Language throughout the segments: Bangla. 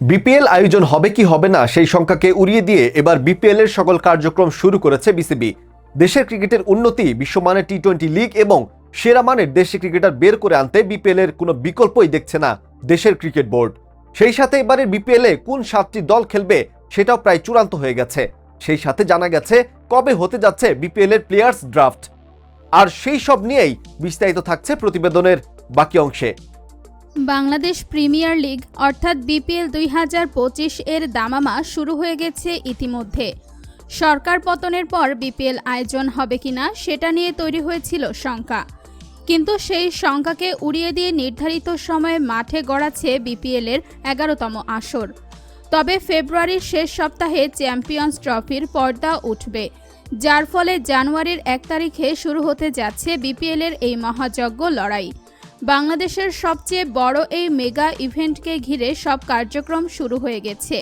বিপিএল আয়োজন হবে কি হবে না সেই সংখ্যাকে উড়িয়ে দিয়ে এবার বিপিএল এর সকল কার্যক্রম শুরু করেছে বিসিবি। দেশের ক্রিকেটের উন্নতি, বিশ্বমানের টি টোয়েন্টি লিগ এবং সেরা মানের দেশি ক্রিকেটার বের করে আনতে বিপিএল এর কোনো বিকল্পই দেখছে না দেশের ক্রিকেট বোর্ড। সেই সাথে এবারের বিপিএল কোন সাতটি দল খেলবে সেটাও প্রায় চূড়ান্ত হয়ে গেছে। সেই সাথে জানা গেছে কবে হতে যাচ্ছে বিপিএল এর প্লেয়ার্স ড্রাফট আর সেই সব নিয়েই বিস্তারিত থাকছে প্রতিবেদনের বাকি অংশে। বাংলাদেশ প্রিমিয়ার লিগ, অর্থাৎ বিপিএল দুই হাজার পঁচিশ এর দামামা শুরু হয়ে গেছে ইতিমধ্যে। সরকার পতনের পর বিপিএল আয়োজন হবে কিনা সেটা নিয়ে তৈরি হয়েছিল শঙ্কা। কিন্তু সেই শঙ্কাকে উড়িয়ে দিয়ে নির্ধারিত সময়ে মাঠে গড়াচ্ছে বিপিএল এর এগারোতম আসর। তবে ফেব্রুয়ারির শেষ সপ্তাহে চ্যাম্পিয়ন্স ট্রফির পর্দা উঠবে, যার ফলে জানুয়ারির এক তারিখে শুরু হতে যাচ্ছে বিপিএল এর এই মহাযজ্ঞ লড়াই। বাংলাদেশের সবচেয়ে বড় এই মেগা ইভেন্টকে ঘিরে সব কার্যক্রম শুরু হয়ে গেছে।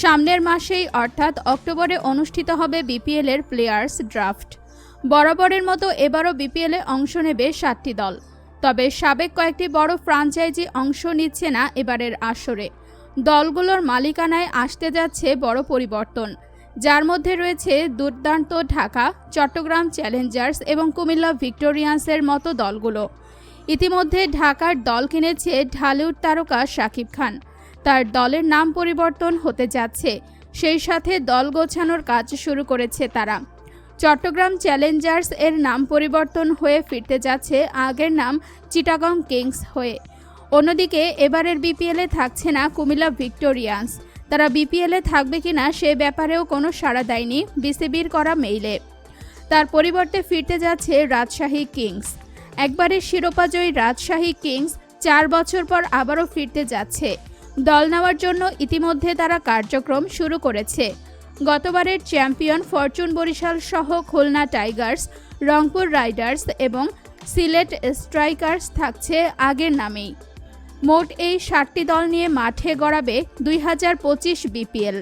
সামনের মাসেই অর্থাৎ অক্টোবরে অনুষ্ঠিত হবে বিপিএল এর প্লেয়ার্স ড্রাফট। বরাবরের মতো এবারও বিপিএল অংশ নেবে সাতটি দল। তবে সাবেক কয়েকটি বড় ফ্রাঞ্চাইজি অংশ নিচ্ছে না এবারের আসরে। দলগুলোর মালিকানায় আসতে যাচ্ছে বড় পরিবর্তন। যার মধ্যে রয়েছে দুর্দান্ত ঢাকা, চট্টগ্রাম চ্যালেঞ্জার্স এবং কুমিল্লা ভিক্টোরিয়ান্সের মতো দলগুলো। ইতিমধ্যে ঢাকার দল কিনেছে ঢালিউড তারকা শাকিব খান। তার দলের নাম পরিবর্তন হতে যাচ্ছে। সেই সাথে দল গোছানোর কাজ শুরু করেছে তারা। চট্টগ্রাম চ্যালেঞ্জার্স এর নাম পরিবর্তন হয়ে ফিরতে যাচ্ছে আগের নাম চিটাগং কিংস হয়ে। অন্যদিকে এবারের বিপিএলে থাকছে না কুমিল্লা ভিক্টোরিয়ান্স। তারা বিপিএলে থাকবে কিনা সে ব্যাপারেও কোনো সাড়া দেয়নি বিসিবির করা মেইলে। তার পরিবর্তে ফিরতে যাচ্ছে রাজশাহী কিংস। একবারে শিরোপাজয়ী রাজশাহী কিংস চার বছর পর আবারও ফিরতে যাচ্ছে। দল নেওয়ার জন্য ইতিমধ্যে তারা কার্যক্রম শুরু করেছে। গতবারের চ্যাম্পিয়ন ফরচুন বরিশাল সহ খুলনা টাইগার্স, রংপুর রাইডার্স এবং সিলেট স্ট্রাইকার্স থাকছে আগের নামেই। মোট এই ষাটটি দল নিয়ে মাঠে গড়াবে দুই হাজার পঁচিশ বিপিএল।